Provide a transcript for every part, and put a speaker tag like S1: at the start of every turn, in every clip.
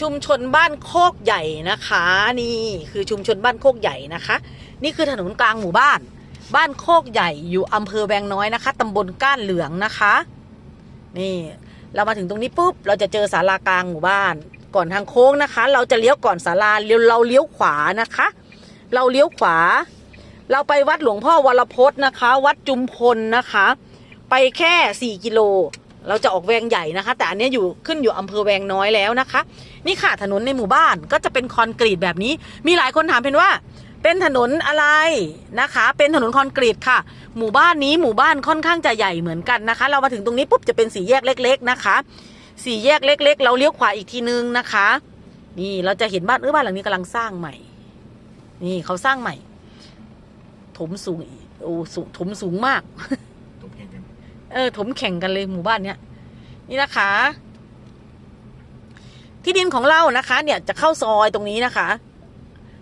S1: ชุมชนบ้านโคกใหญ่นะคะ นี่คือชุมชนบ้านโคกใหญ่นะคะ นี่คือถนนกลางหมู่บ้าน บ้านโคกใหญ่อยู่อำเภอแวงน้อยนะคะตำบลก้านเหลืองนะคะ นี่เรามาถึงตรงนี้ปุ๊บเราจะเจอศาลากลางหมู่บ้าน ก่อนทางโค้งนะคะ เราจะเลี้ยวก่อนศาลาเลี้ยวเราเลี้ยวขวานะคะ เราเลี้ยวขวา เราไปวัดหลวงพ่อวรพจน์นะคะ วัดจุมพลนะคะ ไปแค่สี่กิโล เราจะออกแวงใหญ่นะคะ แต่อันนี้อยู่ขึ้นอยู่อำเภอแวงน้อยแล้วนะคะ นี่ค่ะถนนในหมู่บ้านก็จะเป็นคอนกรีตแบบนี้ มีหลายคนถามเพนว่า เป็นถนนอะไรนะคะ เป็นถนนคอนกรีตค่ะ หมู่บ้านนี้หมู่บ้านค่อนข้างจะใหญ่เหมือนกันนะคะ เรามาถึงตรงนี้ปุ๊บจะเป็นสี่แยกเล็ก ๆนะคะ สี่แยกเล็ก ๆ เราเลี้ยวขวาอีกทีนึงนะคะ นี่เราจะเห็นบ้านเออบ้านหลังนี้กำลังสร้างใหม่ นี่เขาสร้างใหม่ ถมสูงอีกโอ้สูงถมสูงมาก เออ ถมแข่งกันเลยหมู่บ้านเนี้ยนี่นะคะ ที่ดินของเรานะคะ เนี่ยจะเข้าซอยตรงนี้นะคะ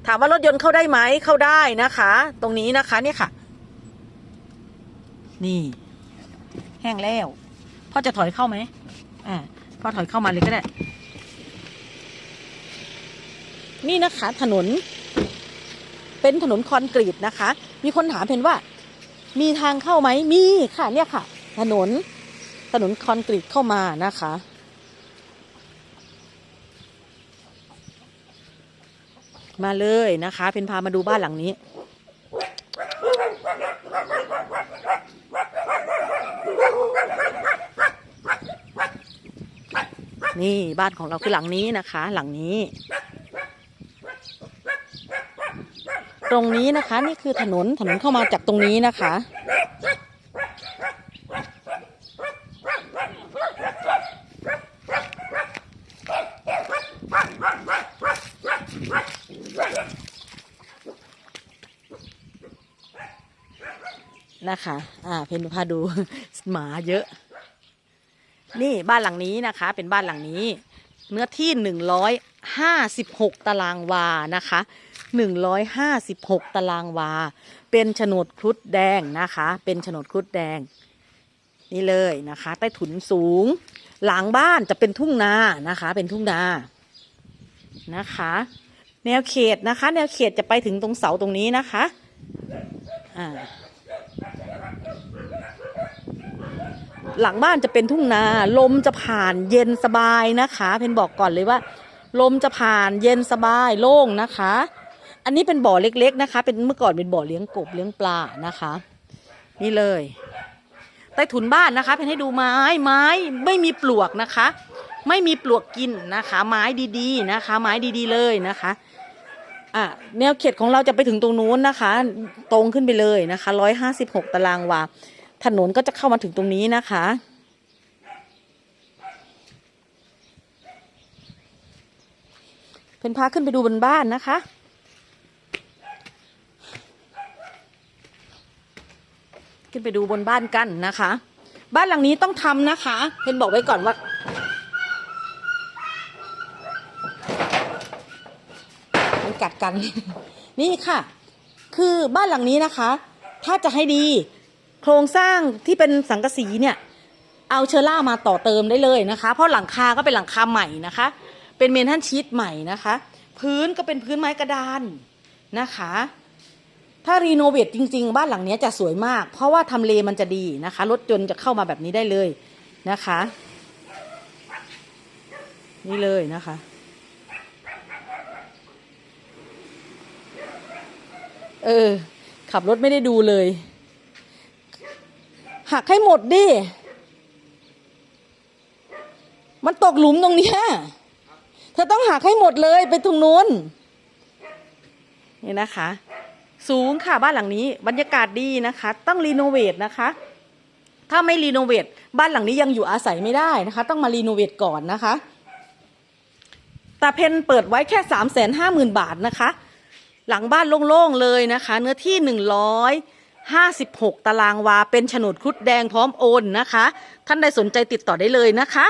S1: ถามว่ารถยนต์เข้าได้ไหมเข้าได้นะคะ ตรงนี้นะคะ เนี่ยค่ะ นี่ แห้งแล้วพ่อจะถอยเข้าไหมอ่าพ่อถอยเข้ามาเลยก็ได้ นี่นะคะ ถนน เป็นถนนคอนกรีตนะคะ มีคนถามเพนว่า มีทางเข้าไหมมีค่ะ เนี่ยค่ะ ถนน ถนนคอนกรีตเข้ามานะคะ มาเลยนะคะ เป็นพามาดูบ้านหลังนี้ นี่บ้านของเราคือหลังนี้นะคะ หลังนี้ตรงนี้นะคะ นี่คือถนนถนนเข้ามาจากตรงนี้นะคะ นะคะ อ่า เพนพาดูหมาเยอะ นี่บ้านหลังนี้นะคะ เป็นบ้านหลังนี้ เนื้อที่หนึ่งร้อยห้าสิบหกตารางวานะคะหนึ่งร้อยห้าสิบหกตารางวา เป็นโฉนดครุฑแดงนะคะ เป็นโฉนดครุฑแดง นี่เลยนะคะ ใต้ถุนสูง หลังบ้านจะเป็นทุ่งนานะคะ เป็นทุ่งนานะคะ แนวเขตนะคะ แนวเขตจะไปถึงตรงเสาตรงนี้นะคะ อ่า หลังบ้านจะเป็นทุ่งนา ลมจะผ่านเย็นสบายนะคะ เพนบอกก่อนเลยว่า ลมจะผ่านเย็นสบายโล่งนะคะ อันนี้เป็นบ่อเล็กๆนะคะ เป็นเมื่อก่อนเป็นบ่อเลี้ยงกบเลี้ยงปลานะคะ นี่เลยใต้ถุนบ้านนะคะเพนให้ดูไม้ไม้ไม่มีปลวกนะคะ ไม่มีปลวกกินนะคะ ไม้ดีๆนะคะ ไม้ดีๆเลยนะคะอะแนวเขตของเราจะไปถึงตรงนู้นนะคะ ตรงขึ้นไปเลยนะคะร้อยห้าสิบหกตารางวา ถนนก็จะเข้ามาถึงตรงนี้นะคะเป็นพาขึ้นไปดูบนบ้านนะคะขึ้นไปดูบนบ้านกันนะคะ บ้านหลังนี้ต้องทำนะคะเพนบอกไว้ก่อนว่า มันกัดกัน นี่ค่ะ คือบ้านหลังนี้นะคะ ถ้าจะให้ดี โครงสร้างที่เป็นสังกะสีเนี่ย เอาเชอร่ามาต่อเติมได้เลยนะคะ เพราะหลังคาก็เป็นหลังคาใหม่นะคะ เป็นเมนทันชีตใหม่นะคะ พื้นก็เป็นพื้นไม้กระดานนะคะ ถ้ารีโนเวทจริง ๆ บ้านหลังนี้จะสวยมาก เพราะว่าทำเลมันจะดีนะคะรถยนต์จะเข้ามาแบบนี้ได้เลยนะคะ นี่เลยนะคะเออ ขับรถไม่ได้ดูเลย หักให้หมดดิ มันตกหลุมตรงเนี้ยเธอต้องหักให้หมดเลยไปตรงนู้น นี่นะคะ สูงค่ะบ้านหลังนี้ บรรยากาศดีนะคะ ต้องรีโนเวทนะคะ ถ้าไม่รีโนเวทบ้านหลังนี้ยังอยู่อาศัยไม่ได้นะคะ ต้องมารีโนเวทก่อนนะคะแต่เพนเปิดไว้แค่สามแสนห้าหมื่นบาทนะคะ หลังบ้านโล่งๆเลยนะคะ เนื้อที่หนึ่งร้อย ห้าสิบหกตารางวา เป็นโฉนดครุฑแดงพร้อมโอนนะคะ ท่านใดสนใจติดต่อได้เลยนะคะ